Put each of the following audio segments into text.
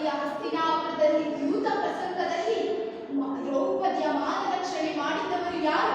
ದ್ರೌಪದಿಯ ಹಸ್ತಿನಾಪುರದಲ್ಲಿ ಯೂತ ಪ್ರಸಂಗದಲ್ಲಿ ದ್ರೌಪದಿಯ ಮಾನರಕ್ಷಣೆ ಮಾಡಿದವರು ಯಾರು?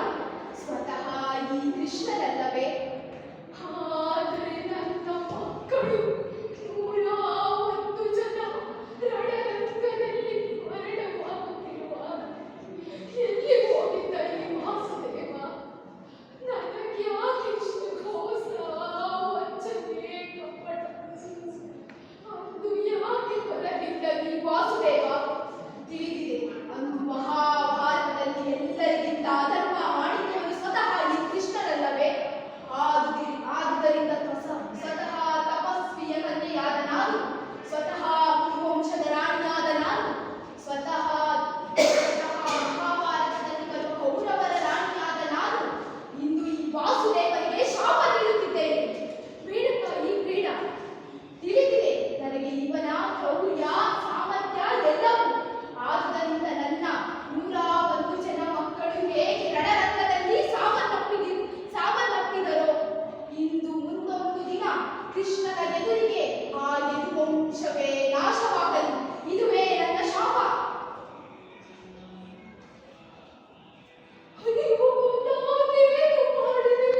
ಜನರಿಗೆ ಆ ಯದುವಂಶವೇ ನಾಶವಾಗಲಿ. ಇದುವೇ